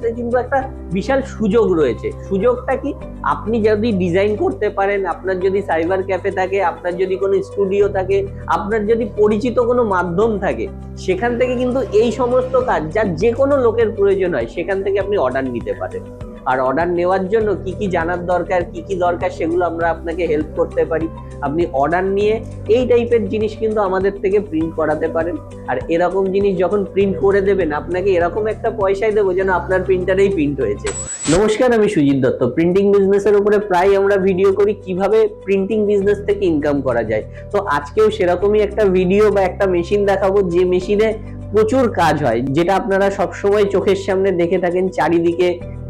ক্ষেত্রে কিন্তু একটা বিশাল সুযোগ রয়েছে। সুযোগটা কি? আপনি যদি ডিজাইন করতে পারেন, আপনার যদি সাইবার ক্যাফে থাকে, আপনার যদি কোনো স্টুডিও থাকে, আপনার যদি পরিচিত কোনো মাধ্যম থাকে, সেখান থেকে কিন্তু এই সমস্ত কাজ যা যে কোনো লোকের প্রয়োজন হয়, সেখান থেকে আপনি অর্ডার নিতে পারেন। আর অর্ডার নেওয়ার জন্য কি কি জানার দরকার, কি কি দরকার সেগুলো আমরা আপনাকে হেল্প করতে পারি। আপনি অর্ডার নিয়ে এই টাইপের জিনিস কিন্তু আমাদের থেকে প্রিন্ট করাতে পারেন। আর এরকম জিনিস যখন প্রিন্ট করে দেবেন, আপনাকে এরকম একটা পয়সাই দেবো যেন আপনার প্রিন্টারেই প্রিন্ট হয়েছে। নমস্কার, আমি সুজিত দত্ত। প্রিন্টিং বিজনেসের উপরে প্রায় আমরা ভিডিও করি কীভাবে প্রিন্টিং বিজনেস থেকে ইনকাম করা যায়। তো আজকেও সেরকমই একটা ভিডিও বা একটা মেশিন দেখাবো, যে মেশিনে প্রচুর কাজ হয়, যেটা আপনারা সবসময় চোখের সামনে দেখে থাকেন, চারিদিকে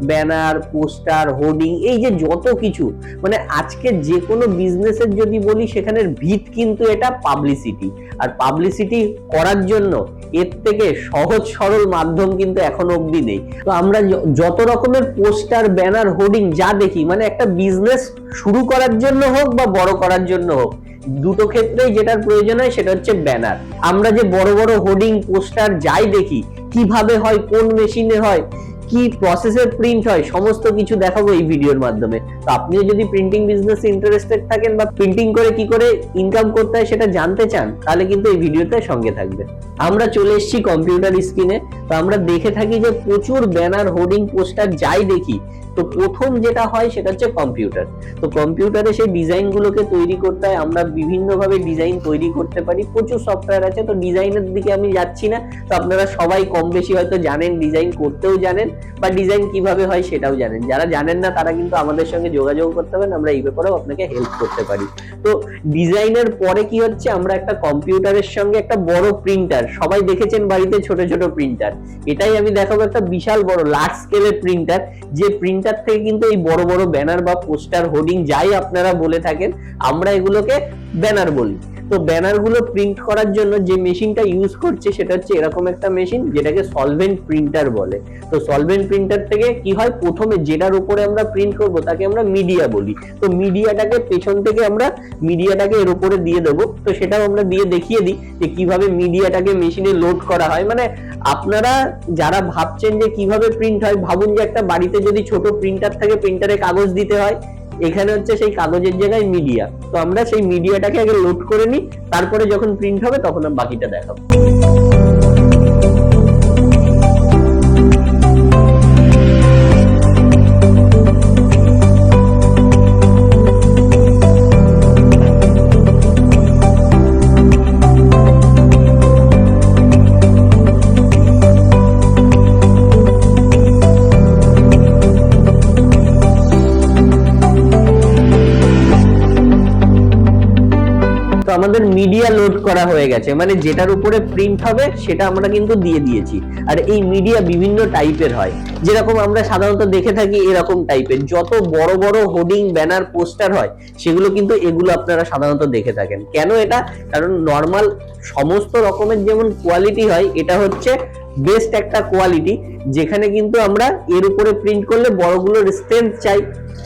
ব্যানার, পোস্টার, হোর্ডিং, এই যে যত কিছু মানে আজকে যে কোনো বিজনেসের যদি বলি, সেখানের ভিত কিন্তু এটা পাবলিসিটি আর পাবলিসিটি করার জন্য এর থেকে সহজ সরল মাধ্যম কিন্তু এখনও অবধি নেই। তো আমরা যত রকমের পোস্টার, ব্যানার, হোর্ডিং যা দেখি মানে একটা বিজনেস শুরু করার জন্য হোক বা বড় করার জন্য হোক, দুটো ক্ষেত্রেই যেটার প্রয়োজন হয় সেটা হচ্ছে ব্যানার। আমরা যে বড় বড় হোর্ডিং, পোস্টার যাই দেখি, কীভাবে হয়, কোন মেশিনে হয় কি প্রসেসের প্রিন্ট হয়, সমস্ত কিছু দেখাবো এই ভিডিওর মাধ্যমে। তো আপনিও যদি প্রিন্টিং বিজনেস ইন্টারেস্টেড থাকেন বা প্রিন্টিং করে কি করে ইনকাম করতে হয় সেটা জানতে চান, তাহলে কিন্তু এই ভিডিওতে সঙ্গে থাকবে। আমরা চলে এসেছি কম্পিউটার স্ক্রিনে তো আমরা দেখে থাকি যে প্রচুর ব্যানার হোর্ডিং পোস্টার যাই দেখি তো প্রথম যেটা হয় সেটা হচ্ছে কম্পিউটার তো কম্পিউটারে সেই ডিজাইন গুলোকে তৈরি করতে হয়, আমরা বিভিন্ন ভাবে ডিজাইন তৈরি করতে পারি, প্রচুর সফটওয়্যার আছে, তো ডিজাইনের দিকে আমি যাচ্ছি না, তো আপনারা সবাই কম বেশি হয়তো জানেন ডিজাইন করতেও জানেন, বা ডিজাইন কীভাবে হয় সেটাও জানেন। যারা জানেন না, তারা কিন্তু আমাদের সঙ্গে যোগাযোগ করতে পারেন, আমরা এই ব্যাপারেও আপনাকে হেল্প করতে পারি। তো ডিজাইনের পরে কি হচ্ছে, আমরা একটা কম্পিউটারের সঙ্গে একটা বড় প্রিন্টার সবাই দেখেছেন বাড়িতে ছোট ছোট প্রিন্টার এটাই আমি দেখাবো একটা বিশাল বড় লার্জ স্কেলের প্রিন্টার যে প্রিন্টার থেকে কিন্তু এই বড় বড় ব্যানার বা পোস্টার হোর্ডিং যাই আপনারা বলে থাকেন, আমরা এগুলোকে ব্যানার বলি। তো ব্যানারগুলো প্রিন্ট করার জন্য যে মেশিনটা ইউজ করছে সেটা হচ্ছে এরকম একটা মেশিন যেটাকে সলভেন্ট প্রিন্টার বলে। তো সলভেন্ট প্রিন্টার থেকে কি হয়? প্রথমে যেটার উপরে আমরা প্রিন্ট করব তাকে আমরা মিডিয়া বলি। তো মিডিয়াটাকে পেছন থেকে আমরা মিডিয়াটাকে এর উপরে দিয়ে দেবো। তো সেটাও আমরা দিয়ে দেখিয়ে দিই যে কীভাবে মিডিয়াটাকে মেশিনে লোড করা হয়। মানে আপনারা যারা ভাবছেন যে কীভাবে প্রিন্ট হয়, ভাবুন যে একটা বাড়িতে যদি ছোট প্রিন্টার থাকে প্রিন্টারে কাগজ দিতে হয়। এখানে হচ্ছে সেই কাগজের জায়গায় মিডিয়া তো আমরা সেই মিডিয়াটাকে আগে লোড করে নিই, তারপরে যখন প্রিন্ট হবে তখন আমি বাকিটা দেখাবো। আমাদের মিডিয়া লোড করা হয়ে গেছে। মানে যেটার উপরে প্রিন্ট হবে, সেটা আমরা কিন্তু দিয়ে দিয়েছি। আর এই মিডিয়া বিভিন্ন টাইপের হয়। যেরকম আমরা সাধারণত দেখে থাকি এরকম টাইপের যত বড় বড় হোর্ডিং ব্যানার পোস্টার হয়, সেগুলো কিন্তু এগুলো আপনারা সাধারণত দেখে থাকেন। কেন এটা? কারণ নর্মাল সমস্ত রকমের যেমন কোয়ালিটি হয়, এটা হচ্ছে বেস্ট একটা কোয়ালিটি যেখানে কিন্তু আমরা এর উপরে প্রিন্ট করলে বড়গুলোর স্ট্রেংথ চাই।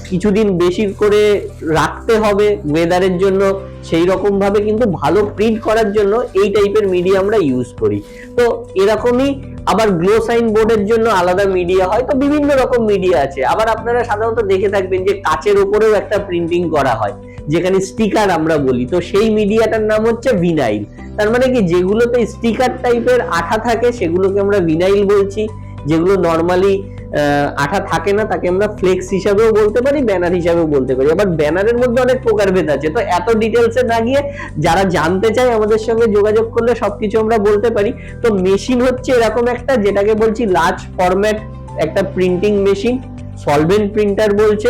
কিছুদিন বেশি করে রাখতে হবে ওয়েদারের জন্য। সেই রকম ভাবে কিন্তু ভালো প্রিন্ট করার জন্য এই টাইপের মিডিয়া আমরা ইউজ করি। তো এরকমই আবার গ্লো সাইন বোর্ডের জন্য আলাদা মিডিয়া হয়, তো বিভিন্ন রকম মিডিয়া আছে। আবার আপনারা সাধারণত দেখে থাকবেন যে কাচের উপরেও একটা প্রিন্টিং করা হয়, যেখানে স্টিকার আমরা বলি। তো সেই মিডিয়াটার নাম হচ্ছে ভিনাইল তার মানে কি, যেগুলোতে স্টিকার টাইপের আঠা থাকে, সেগুলোকে আমরা ভিনাইল বলছি। যেগুলো নর্মালি আঠা থাকে না, তাকে আমরা ফ্লেক্স হিসাবেও বলতে পারি ব্যানার হিসাবেও বলতে পারি। আবার ব্যানারের মধ্যে অনেক প্রকারভেদ আছে। তো এত ডিটেলসে না গিয়ে যারা জানতে চায়, আমাদের সঙ্গে যোগাযোগ করলে সবকিছু আমরা বলতে পারি। তো মেশিন হচ্ছে এরকম একটা, যেটাকে বলছি লার্জ ফরম্যাট একটা প্রিন্টিং মেশিন সলভেন্ট প্রিন্টার বলছে।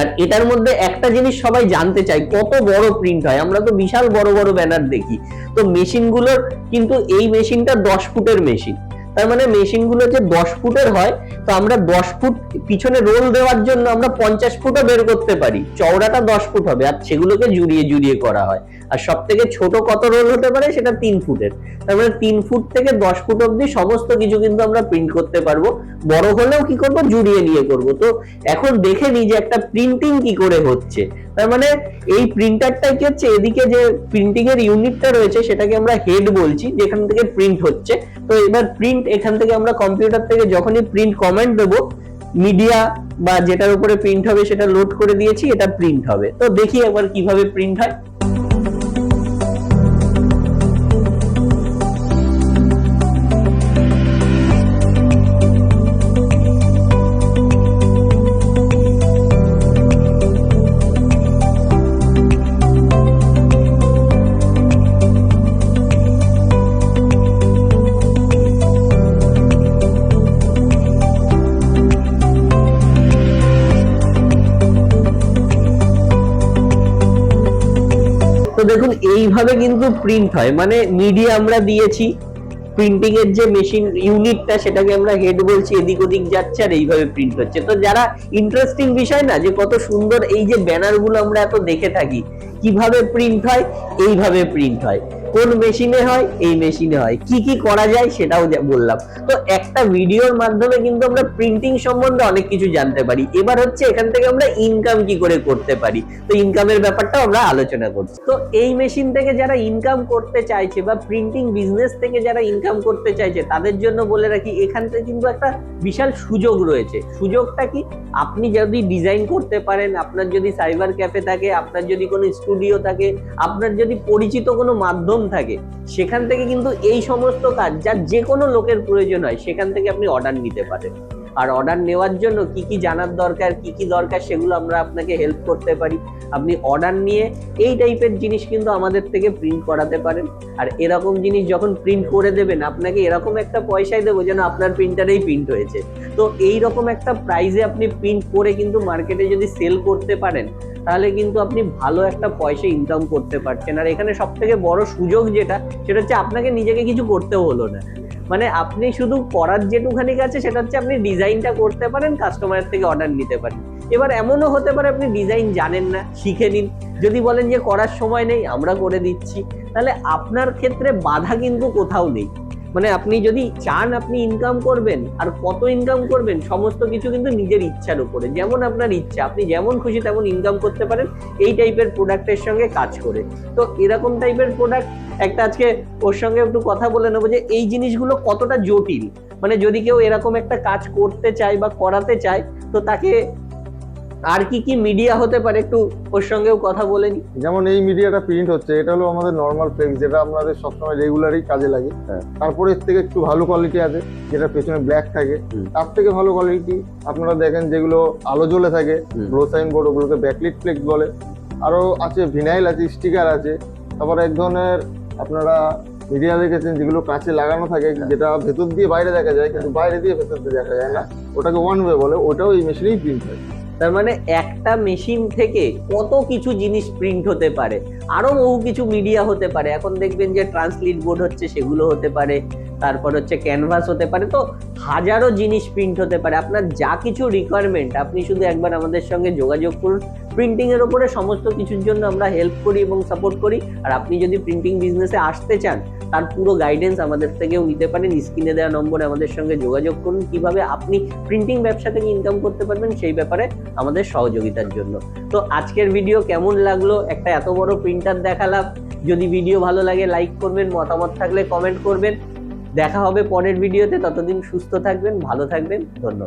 আর এটার মধ্যে একটা জিনিস সবাই জানতে চায়, কত বড় প্রিন্ট হয়। আমরা তো বিশাল বড় বড় ব্যানার দেখি। তো মেশিনগুলোর কিন্তু এই মেশিনটা দশ ফুটের মেশিন তার মানে মেশিনগুলো যে দশ ফুটের হয়, তো আমরা দশ ফুট পিছনে রোল দেওয়ার জন্য আমরা পঞ্চাশ ফুটও বের করতে পারি। চওড়াটা দশ ফুট হবে, আর সেগুলোকে জুড়িয়ে জুড়িয়ে করা হয়। আর সব থেকে ছোট কত রোল হতে পারে সেটা তিন ফুটের। তার মানে তিন ফুট থেকে দশ ফুট অব্দি সমস্ত কিছু কিন্তু আমরা প্রিন্ট করতে পারব। বড় হলেও কি করব? জুড়িয়ে নিয়ে করব। তো এখন দেখে নিই যে একটা প্রিন্টিং কি করে হচ্ছে। তার মানে এই প্রিন্টারটা কি হচ্ছে? এদিকে যে প্রিন্টিং এর ইউনিটটা রয়েছে, সেটাকে আমরা হেড বলছি, যেখান থেকে প্রিন্ট হচ্ছে। তো এবার প্রিন্ট এখান থেকে আমরা কম্পিউটার থেকে যখনই প্রিন্ট কমেন্ট দেবো মিডিয়া বা যেটার উপরে প্রিন্ট হবে সেটা লোড করে দিয়েছি, এটা প্রিন্ট হবে। তো দেখি একবার কীভাবে প্রিন্ট হয়। দেখুন, এইভাবে কিন্তু প্রিন্ট হয়। মানে মিডিয়া আমরা দিয়েছি প্রিন্টিং এর যে মেশিন ইউনিটটা সেটাকে আমরা হেড বলছি, এদিক ওদিক যাচ্ছে আর এইভাবে প্রিন্ট হচ্ছে। তো যারা ইন্টারেস্টিং বিষয় না, যে কত সুন্দর এই যে ব্যানারগুলো আমরা এত দেখে থাকি, কীভাবে প্রিন্ট হয়, এইভাবে প্রিন্ট হয়। কোন মেশিনে হয়, এই মেশিনে হয়। কি কি করা যায় সেটাও বললাম। তো একটা ভিডিওর মাধ্যমে কিন্তু আমরা প্রিন্টিং সম্বন্ধে অনেক কিছু জানতে পারি। এবার হচ্ছে এখান থেকে আমরা ইনকাম কি করে করতে পারি? তো ইনকামের ব্যাপারটাও আমরা আলোচনা করছি। তো এই মেশিন থেকে যারা ইনকাম করতে চাইছে বা প্রিন্টিং বিজনেস থেকে যারা ইনকাম করতে চাইছে, তাদের জন্য বলে রাখি, এখান থেকে কিন্তু একটা বিশাল সুযোগ রয়েছে। সুযোগটা কি? আপনি যদি ডিজাইন করতে পারেন, আপনার যদি সাইবার ক্যাফে থাকে, আপনার যদি কোনো স্টুডিও থাকে, আপনার যদি পরিচিত কোনো মাধ্যম থাকে, সেখান থেকে কিন্তু এই সমস্ত কাজ যার যে কোনো লোকের প্রয়োজন হয়, সেখান থেকে আপনি অর্ডার নিতে পারেন। আর অর্ডার নেওয়ার জন্য কি কি জানার দরকার, কি কি দরকার, সেগুলো আমরা আপনাকে হেল্প করতে পারি। আপনি অর্ডার নিয়ে এই টাইপের জিনিস কিন্তু আমাদের থেকে প্রিন্ট করাতে পারেন। আর এরকম জিনিস যখন প্রিন্ট করে দেবেন, আপনাকে এরকম একটা পয়সাই দেবো যেন আপনার প্রিন্টারেই প্রিন্ট হয়েছে। তো এই রকম একটা প্রাইজে আপনি প্রিন্ট করে কিন্তু মার্কেটে যদি সেল করতে পারেন তাহলে কিন্তু আপনি ভালো একটা পয়সা ইনকাম করতে পারছেন। আর এখানে সব থেকে বড় সুযোগ যেটা, সেটা হচ্ছে আপনাকে নিজেকে কিছু করতেও হলো না। মানে আপনি শুধু করার যেটুখানি আছে সেটা হচ্ছে আপনি ডিজাইনটা করতে পারেন কাস্টমারের থেকে অর্ডার নিতে পারেন। এবার এমনও হতে পারে আপনি ডিজাইন জানেন না, শিখে নিন। যদি বলেন যে করার সময় নেই, আমরা করে দিচ্ছি। তাহলে আপনার ক্ষেত্রে বাধা কিন্তু কোথাও নেই। মানে আপনি যদি চান আপনি ইনকাম করবেন, আর কত ইনকাম করবেন, সমস্ত কিছু কিন্তু নিজের ইচ্ছার উপরে। যেমন আপনার ইচ্ছা, আপনি যেমন খুশি তেমন ইনকাম করতে পারেন, এই টাইপের প্রোডাক্টের সঙ্গে কাজ করে। তো এরকম টাইপের প্রোডাক্ট একটা আজকে ওর সঙ্গে একটু কথা বলে নেব যে, এই জিনিসগুলো কতটা জটিল? মানে যদি কেউ এরকম একটা কাজ করতে চায় বা করাতে চায়, তো তাকে আর কি কি মিডিয়া হতে পারে একটু ওর সঙ্গেও কথা বলে নি। যেমন এই মিডিয়াটা প্রিন্ট হচ্ছে এটা হলো আমাদের নর্মাল ফ্লেক্স যেটা আমাদের সবসময় রেগুলারই কাজে লাগে। হ্যাঁ। তারপরে এর থেকে একটু ভালো কোয়ালিটি আছে যেটা পেছনে ব্ল্যাক থাকে। তার থেকে ভালো কোয়ালিটি আপনারা দেখেন যেগুলো আলো জ্বলে থাকে। গ্লো সাইন বোর্ড ওগুলোকে ব্যাকলিট ফ্লেক্স বলে। আরও আছে ভিনাইল আছে স্টিকার আছে। তারপরে এক ধরনের আপনারা মিডিয়া দেখেছেন যেগুলো কাছে লাগানো থাকে হ্যাঁ। যেটা ভেতর দিয়ে বাইরে দেখা যায় কিন্তু বাইরে দিয়ে ভেতর দিয়ে দেখা যায় না। ওটাকে ওয়ান ওয়ে বলে ওটাও এই মেশিনেই প্রিন্ট হয়। তার মানে একটা মেশিন থেকে কত কিছু জিনিস প্রিন্ট হতে পারে। আরও বহু কিছু মিডিয়া হতে পারে। এখন দেখবেন যে ট্রান্সলিট বোর্ড হচ্ছে, সেগুলো হতে পারে। তারপর হচ্ছে ক্যানভাস হতে পারে, তো হাজারো জিনিস প্রিন্ট হতে পারে। আপনার যা কিছু রিকোয়ারমেন্ট আপনি শুধু একবার আমাদের সঙ্গে যোগাযোগ করুন। প্রিন্টিং এর উপরে সমস্ত কিছুর জন্য আমরা হেল্প করি এবং সাপোর্ট করি। আর আপনি যদি প্রিন্টিং বিজনেসে আসতে চান, তার পুরো গাইডেন্স আমাদের থেকেও নিতে পারেন। স্ক্রিনে দেওয়া নম্বরে আমাদের সঙ্গে যোগাযোগ করুন। কীভাবে আপনি প্রিন্টিং ব্যবসা থেকে ইনকাম করতে পারবেন, সেই ব্যাপারে আমাদের সহযোগিতার জন্য। তো আজকের ভিডিও কেমন লাগল? একটা এত বড় প্রিন্টার দেখালাম। যদি ভিডিও ভালো লাগে লাইক করবেন। মতামত থাকলে কমেন্ট করবেন। দেখা হবে পরের ভিডিওতে। ততদিন সুস্থ থাকবেন ভালো থাকবেন। ধন্যবাদ।